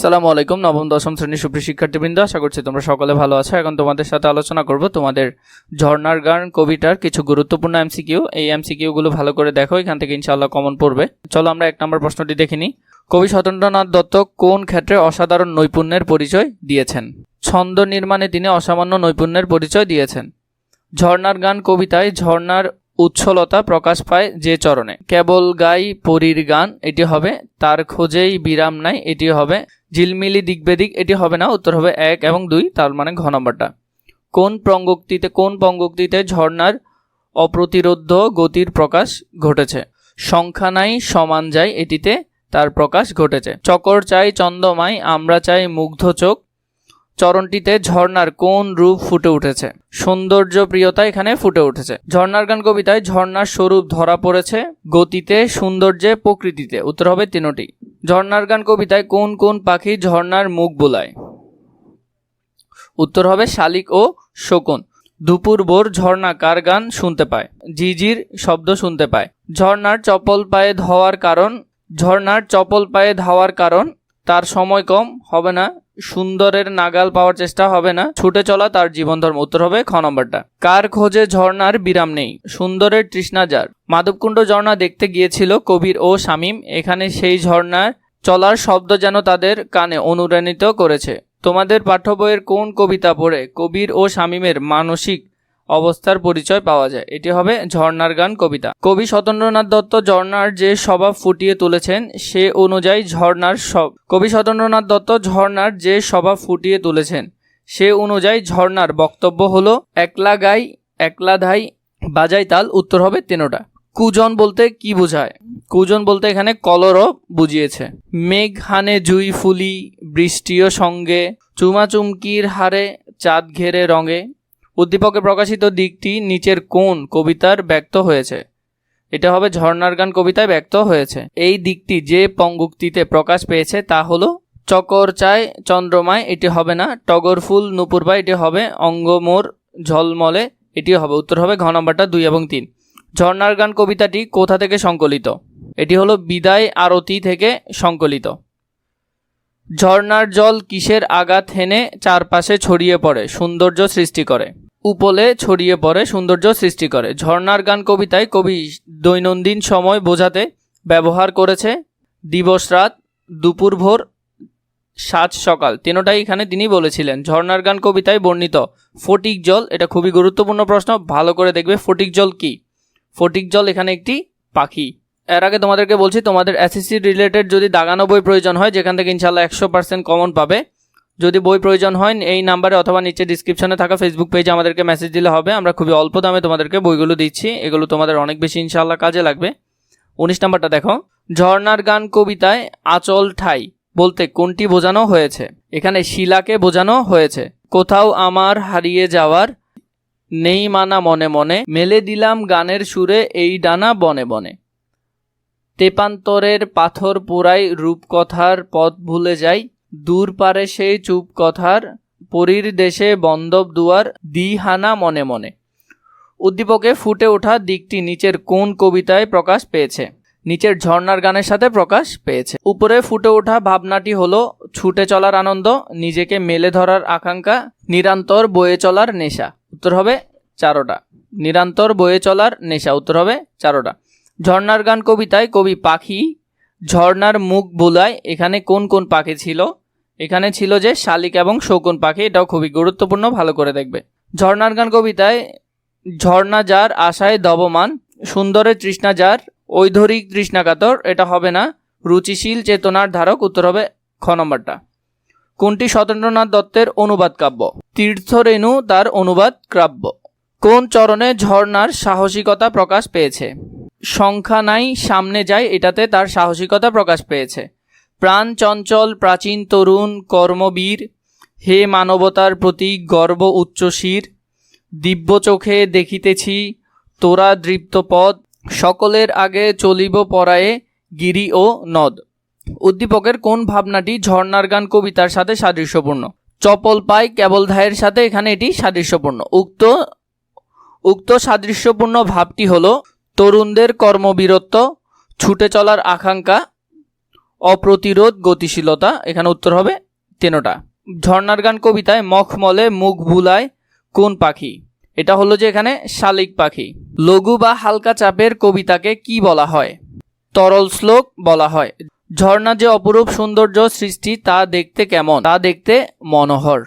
সালামু আলাইকুম, নবম, দশম শ্রেণির সুপ্রিয় শিক্ষার্থীবৃন্দ, আশা করছি তোমরা সকলে ভালো আছো। এখন তোমাদের সাথে আলোচনা করব তোমাদের ঝর্ণার গান, কবিতার কিছু গুরুত্বপূর্ণ এমসিকিউ। এই এমসিকিউ গুলো ভালো করে দেখো, এখান থেকে ইনশাআল্লাহ কমন পড়বে। চলো আমরা এক নম্বর প্রশ্নটি দেখে নিই। কবি স্বতন্ত্রনাথ দত্ত কোন ক্ষেত্রে অসাধারণ নৈপুণ্যের পরিচয় দিয়েছেন? ছন্দ নির্মাণে তিনি অসামান্য নৈপুণ্যের পরিচয় দিয়েছেন। ঝর্ণার গান, কবিতায় ঝর্ণার উচ্ছলতা প্রকাশ পায় যে চরণে। কেবল গাই পরীর গান, এটি হবে। তার খোঁজেই বিরাম নাই, এটি হবে ঝিলমিলি দিকবেদিক, এটি হবে না, উত্তর হবে এক এবং দুই, তার মানে ঘ নম্বরটা। কোন পঙ্গক্তিতে কোন পঙ্গক্তিতে ঝর্ণার অপ্রতিরোধ গতির প্রকাশ ঘটেছে? সংখ্যা নাই, সমান যায়, এটিতে তার প্রকাশ ঘটেছে। চকর চাই, চন্দ্রমাই, আমরা চাই, মুগ্ধ চোখ। চরণটিতে ঝর্ণার কোন রূপ ফুটে উঠেছে? সৌন্দর্য প্রিয়তা এখানে ফুটে উঠেছে। ঝর্ণার গান কবিতায় ঝর্ণার স্বরূপ ধরা পড়েছে গতিতে, সৌন্দর্যে, প্রকৃতিতে। উত্তর হবে তিনটি। ঝর্ণার গান কবিতায় কোন কোন পাখি ঝর্নার মুখ বোলায়? উত্তর হবে শালিক ও শকুন। দুপুর ভোর ঝর্ণা কার গান শুনতে পায়? জিজির শব্দ শুনতে পায়। ঝর্ণার চপল পায়ে ধোয়ার কারণ? ঝর্ণার চপল পায়ে ধাওয়ার কারণ? তার সময় কম, হবে না সুন্দরের নাগাল পাওয়ার চেষ্টা হবে না। ছুটে চলা তার জীবন ধর্ম। উত্তর হবে খ নম্বরটা। কার খোঁজে ঝর্ণার বিরাম নেই? সুন্দরের তৃষ্ণা যার। মাধবকুণ্ড ঝর্ণা দেখতে গিয়েছিল কবির ও শামীম। এখানে সেই ঝর্ণার চলার শব্দ যেন তাদের কানে অনুপ্রাণিত করেছে। তোমাদের পাঠ্য বইয়ের কোন কবিতা পড়ে? কবির ও শামীমের মানসিক অবস্থার পরিচয় পাওয়া যায়। এটি হবে ঝর্ণার গান কবিতা। কবি স্বতন্ত্রনাথ দত্ত ঝর্ণার যে স্বভাব ফুটিয়ে তুলেছেন, সে অনুযায়ী ঝর্ণার সব কবি স্বতন্ত্রনাথ দত্ত ঝর্ণার যে স্বভাব ফুটিয়ে তুলেছেন, সে অনুযায়ী ঝর্ণার বক্তব্য হলো, একলা গাই, একলা ধাই, বাজাই তাল, উত্তর হবে তেনোটা কুজন বলতে কি বোঝায়? কুজন বলতে এখানে কলরও বুঝিয়েছে। মেঘ হানে জুই ফুলি, বৃষ্টিও সঙ্গে, চুমাচুমকির হারে চাঁদ ঘেরে রঙে। উদ্দীপকে প্রকাশিত দিকটি নিচের কোন কবিতার ব্যক্ত হয়েছে। এটা হবে ঝর্ণার গান কবিতায় ব্যক্ত হয়েছে। এই দিকটি যে পঙ্গুক্তিতে প্রকাশ পেয়েছে তা হলো, চকর চায় চন্দ্রমায়, এটি হবে না। টগর ফুল নুপুরবা এটি হবে অঙ্গমোর ঝলমলে, এটি হবে। উত্তর হবে ঘ নম্বরটা দুই এবং তিন। ঝর্ণার গান কবিতাটি কোথা থেকে সংকলিত? এটি হলো বিদায় আরতি থেকে সংকলিত। ঝর্ণার জল কিসের আঘাত হেনে চারপাশে ছড়িয়ে পড়ে, সৌন্দর্য সৃষ্টি করে। উপলে ছড়িয়ে পড়ে সৌন্দর্য সৃষ্টি করে। ঝর্ণার গান কবিতায় কবি দৈনন্দিন সময় বোঝাতে ব্যবহার করেছে। দিবস রাত, দুপুর ভোর সাত সকাল। তিনোটাই এখানে তিনি বলেছিলেন। ঝর্ণার গান কবিতায় বর্ণিত, ফটিক জল, এটা খুবই গুরুত্বপূর্ণ প্রশ্ন, ভালো করে দেখবে ফটিক জল কি? ফটিক জল এখানে একটি পাখি। এর আগে তোমাদেরকে বলছি, তোমাদের এসএসসি রিলেটেড যদি দাগানো বই প্রয়োজন হয়, যেখান থেকে ইনশাল্লাহ একশো পার্সেন্ট কমন পাবে। যদি বই প্রয়োজন হয়, এই নাম্বারে অথবা নিচে ডিসক্রিপশনে থাকা ফেসবুক পেজে আমাদেরকে মেসেজ দিলে হবে। আমরা খুবই অল্প দামে তোমাদেরকে বইগুলো দিচ্ছি। এগুলো তোমাদের অনেক বেশি ইনশাল্লাহ কাজে লাগবে। উনিশ নাম্বারটা দেখো। ঝর্নার গান কবিতায় আচল ঠাই বলতে কোনটি বোঝানো হয়েছে? এখানে শিলাকে বোঝানো হয়েছে। কোথাও আমার হারিয়ে যাওয়ার নেই মানা মনে মনে, মেলে দিলাম গানের সুরে এই ডানা বনে বনে। তেপান্তরের পাথর পোড়াই রূপকথার পথ ভুলে যাই দূর পারে সেই চুপ কথার, পরীর দেশে বন্দব দুয়ার দিহানা মনে মনে। উদ্দীপকে ফুটে ওঠা দিকটি নিচের কোন কবিতায় প্রকাশ পেয়েছে? নিচের ঝর্ণার গানের সাথে প্রকাশ পেয়েছে। উপরে ফুটে ওঠা ভাবনাটি হলো, ছুটে চলার আনন্দ, নিজেকে মেলে ধরার আকাঙ্ক্ষা, নিরন্তর বয়ে চলার নেশা। উত্তর হবে চারোটা। নিরন্তর বয়ে চলার নেশা, উত্তর হবে চারোটা। ঝর্ণার গান কবিতায় কবি পাখি, ঝর্ণার মুখ বোলায়, এখানে কোন কোন পাখি ছিল? এখানে ছিল যে শালিক এবং শকুন পাখি, এটাও খুবই গুরুত্বপূর্ণ, ভালো করে দেখবে। ঝর্ণার গান কবিতায়, ঝর্ণা যার আশায় দবমান সুন্দরের তৃষ্ণা যার ঐধরিক তৃষ্ণাকাতর, এটা হবে না, রুচিশীল চেতনার ধারক, উত্তর হবে খ নম্বরটা। কোনটি স্বতন্ত্রনাথ দত্তের অনুবাদ কাব্য? তীর্থরেণু তার অনুবাদ কাব্য। কোন চরণে ঝর্ণার সাহসিকতা প্রকাশ পেয়েছে? সংখ্যা নাই, সামনে যায়, এটাতে তার সাহসিকতা প্রকাশ পেয়েছে। প্রাণ চঞ্চল প্রাচীন তরুণ কর্মবীর, হে মানবতার প্রতি গর্ব উচ্চশির দিব্য চোখে দেখিতেছি তোরা দৃপ্ত পদ, সকলের আগে চলিব পরায়ে গিরি ও নদ। উদ্দীপকের কোন ভাবনাটি ঝর্ণার গান কবিতার সাথে সাদৃশ্যপূর্ণ? চপল পাই কেবল ধায়ের সাথে এখানে এটি সাদৃশ্যপূর্ণ। উক্ত উক্ত সাদৃশ্যপূর্ণ ভাবটি হলো, তরুণদের কর্মবীরত্ব, ছুটে চলার আকাঙ্ক্ষা অপ্রতিরোধ, গতিশীলতা, এখানে উত্তর হবে তেনোটা ঝর্নার গান কবিতায় মখমলে মুখ ভুলায় কোন পাখি? এটা হলো যে এখানে শালিক পাখি। লঘু বা হালকা চাপের কবিতাকে কি বলা হয়? তরল শ্লোক বলা হয়। ঝর্ণা যে অপরূপ সৌন্দর্য সৃষ্টি তা দেখতে কেমন? তা দেখতে মনোহর।